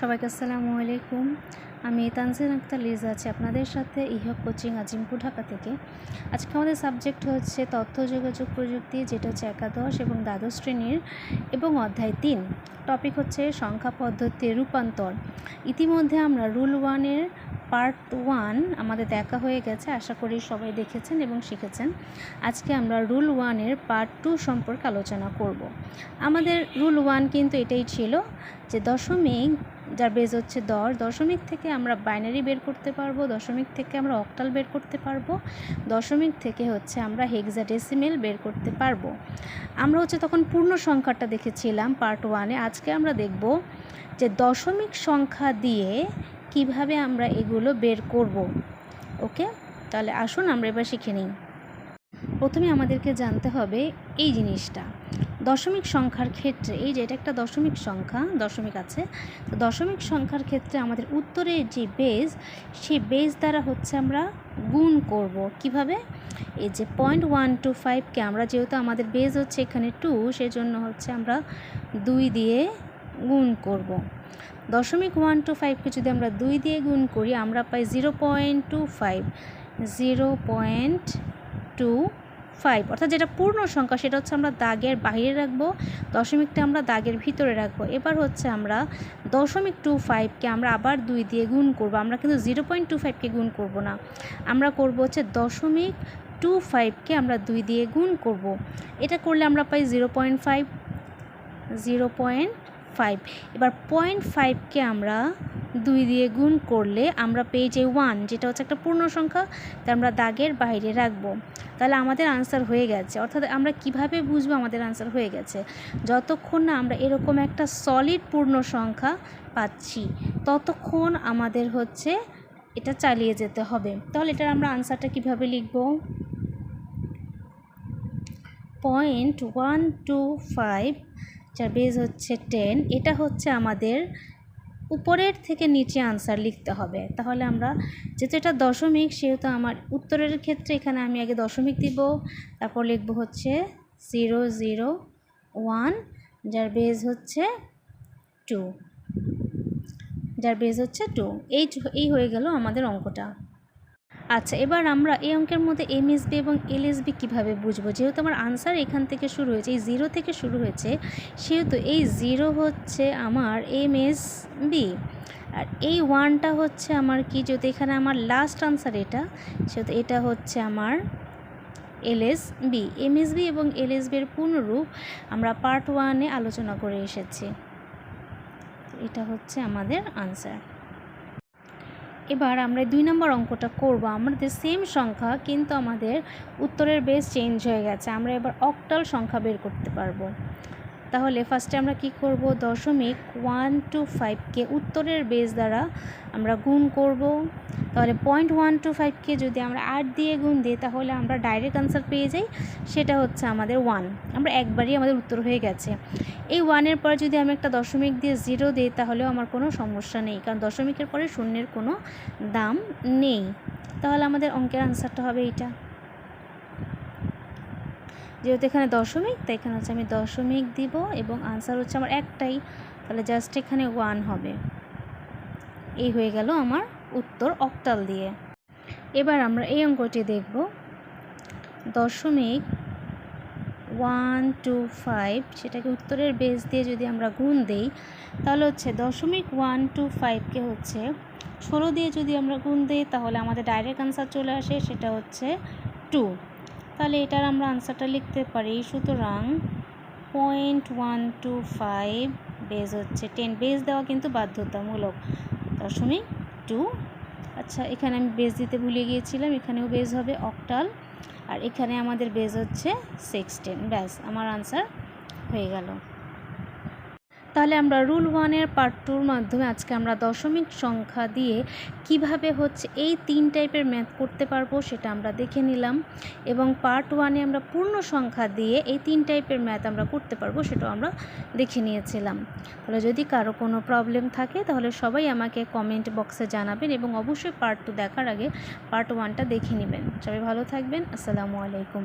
সবাইকে আসসালামু আলাইকুম। আমি তানজিন আক্তার, লিজ আছি আপনাদের সাথে ইহক কোচিং আজিমপুর ঢাকা থেকে। আজকে আমাদের সাবজেক্ট হচ্ছে তথ্য, যোগাযোগ প্রযুক্তি, যেটা হচ্ছে একাদশ এবং দ্বাদশ শ্রেণির এবং অধ্যায় তিন। টপিক হচ্ছে সংখ্যা পদ্ধতির রূপান্তর। ইতিমধ্যে আমরা রুল ওয়ানের পার্ট ওয়ান আমাদের দেখা হয়ে গেছে, আশা করি সবাই দেখেছেন এবং শিখেছেন। আজকে আমরা রুল ওয়ানের পার্ট টু সম্পর্কে আলোচনা করব। আমাদের রুল ওয়ান কিন্তু এটাই ছিল যে দশমিক যার বেজ হচ্ছে দশ। দশমিক থেকে আমরা বাইনারি বের করতে পারব, দশমিক থেকে আমরা অক্টাল বের করতে পারব, দশমিক থেকে হচ্ছে আমরা হেক্সাডেসিমেল বের করতে পারব। আমরা হচ্ছে তখন পূর্ণ সংখ্যাটা দেখেছিলাম পার্ট ওয়ানে আজকে আমরা দেখব যে দশমিক সংখ্যা দিয়ে কীভাবে আমরা এগুলো বের করব। ওকে তাহলে আসুন আমরা এবার শিখে নিই। প্রথমে আমাদেরকে জানতে হবে এই জিনিসটা। দশমিক সংখ্যার ক্ষেত্রে, এই যে এটা একটা দশমিক সংখ্যা, দশমিক আছে, তো দশমিক সংখ্যার ক্ষেত্রে আমাদের উত্তরের যে বেজ সেই বেজ দ্বারা হচ্ছে আমরা গুণ করব। কীভাবে? এই যে পয়েন্ট ওয়ান টু ফাইভকে আমরা যেহেতু আমাদের বেজ হচ্ছে এখানে টু সেজন্য হচ্ছে আমরা দুই দিয়ে গুণ করব। দশমিক ওয়ান টু ফাইভকে যদি আমরা দুই দিয়ে গুণ করি, আমরা পাই zero point two five zero point two five অর্থাৎ যেটা পূর্ণ সংখ্যা সেটা হচ্ছে আমরা দাগের বাইরে রাখব, দশমিকটা আমরা দাগের ভিতরে রাখব। এবার হচ্ছে আমরা দশমিক টু ফাইভকে আমরা আবার দুই দিয়ে গুণ করব। আমরা কিন্তু জিরো পয়েন্ট টু ফাইভকে গুণ করব না। আমরা করব হচ্ছে দশমিক টু ফাইভকে আমরা দুই দিয়ে গুণ করব। এটা করলে আমরা পাই zero point five zero point five এবার পয়েন্ট ফাইভকে আমরা দুই দিয়ে গুণ করলে আমরা পেয়ে যাই ওয়ান যেটা হচ্ছে একটা পূর্ণ সংখ্যা তা আমরা দাগের বাইরে রাখব। তাহলে আমাদের আনসার হয়ে গেছে। অর্থাৎ আমরা কীভাবে বুঝব আমাদের আনসার হয়ে গেছে? যতক্ষণ না আমরা এরকম একটা সলিড পূর্ণ সংখ্যা পাচ্ছি, ততক্ষণ আমাদের হচ্ছে এটা চালিয়ে যেতে হবে। তাহলে এটার আমরা আনসারটা কীভাবে লিখব? পয়েন্ট ওয়ান টু ফাইভ যার বেজ হচ্ছে টেন এটা হচ্ছে আমাদের উপরের থেকে নিচে আনসার লিখতে হবে। তাহলে আমরা যেহেতু এটা দশমিক, সেহেতু আমার উত্তরের ক্ষেত্রে এখানে আমি আগে দশমিক দিব, তারপর লিখব হচ্ছে জিরো জিরো ওয়ান যার বেজ হচ্ছে টু যার বেজ হচ্ছে টু এই এই হয়ে গেল আমাদের অঙ্কটা। আচ্ছা এবার আমরা এই অঙ্কের মধ্যে এমএসবি এবং এলএসবি কীভাবে বুঝব? যেহেতু আমার আনসার এখান থেকে শুরু হয়েছে, এই জিরো থেকে শুরু হয়েছে, সেহেতু এই জিরো হচ্ছে আমার এমএসবি আর এই ওয়ানটা হচ্ছে আমার কি? যদি এখানে আমার লাস্ট আনসার এটা, সেহেতু এটা হচ্ছে আমার L S B LSB MSB এবং এলএসবির পূর্ণরূপ আমরা পার্ট ওয়ানে আলোচনা করে এসেছি। এটা হচ্ছে আমাদের আনসার এবার আমরা দুই নম্বর অঙ্কটা করব। আমাদের সেম সংখ্যা, কিন্তু আমাদের উত্তরের বেস চেঞ্জ হয়ে গেছে। আমরা এবার অক্টাল সংখ্যা বের করতে পারব। তাহলে ফার্স্টে আমরা কি করব? দশমিক ওয়ান টু ফাইভকে উত্তরের বেস দ্বারা আমরা গুণ করব। তাহলে পয়েন্ট ওয়ান টু ফাইভকে যদি আমরা আট দিয়ে গুণ দিই, তাহলে আমরা ডাইরেক্ট আনসার পেয়ে যাই। সেটা হচ্ছে আমাদের ওয়ান আমরা একবারই আমাদের উত্তর হয়ে গেছে। এই ওয়ানের পরে যদি আমি একটা দশমিক দিয়ে জিরো দিই, তাহলেও আমার কোনো সমস্যা নেই, কারণ দশমিকের পরে শূন্যের কোনো দাম নেই। তাহলে আমাদের অঙ্কের আনসারটা হবে এইটা। যেহেতু এখানে দশমিক, তাই এখানে হচ্ছে আমি দশমিক দিব এবং আনসার হচ্ছে আমার একটাই। তাহলে জাস্ট এখানে ওয়ান হবে। এই হয়ে গেল আমার উত্তর অক্টাল দিয়ে। এবার আমরা এই অঙ্কটি দেখব। দশমিক ওয়ান টু ফাইভ সেটাকে উত্তরের বেস দিয়ে যদি আমরা গুণ দিই, তাহলে হচ্ছে দশমিক ওয়ান টু ফাইভকে হচ্ছে ষোলো দিয়ে যদি আমরা গুণ দিই, তাহলে আমাদের ডাইরেক্ট আনসার চলে আসে, সেটা হচ্ছে টু তাহলে এটার আমরা আনসারটা লিখতে পারি। সুতরাং point one two five base হচ্ছে টেন বেজ দেওয়া কিন্তু বাধ্যতামূলক। দশমিক টু আচ্ছা এখানে আমি বেজ দিতে ভুলে গিয়েছিলাম। এখানেও বেজ হবে অকটাল আর এখানে আমাদের বেজ হচ্ছে সিক্স টেন ব্যাস, আমার আনসার হয়ে গেল। তাহলে আমরা রুল ওয়ানের পার্ট টুর মাধ্যমে আজকে আমরা দশমিক সংখ্যা দিয়ে কীভাবে হচ্ছে এই তিন টাইপের ম্যাথ করতে পারব সেটা আমরা দেখে নিলাম। এবং পার্ট ওয়ানে আমরা পূর্ণ সংখ্যা দিয়ে এই তিন টাইপের ম্যাথ আমরা করতে পারব সেটাও আমরা দেখে নিয়েছিলাম। তাহলে যদি কারও কোনো প্রবলেম থাকে তাহলে সবাই আমাকে কমেন্ট বক্সে জানাবেন এবং অবশ্যই পার্ট টু দেখার আগে পার্ট ওয়ানটা দেখে নেবেন। সবাই ভালো থাকবেন। আসসালামু আলাইকুম।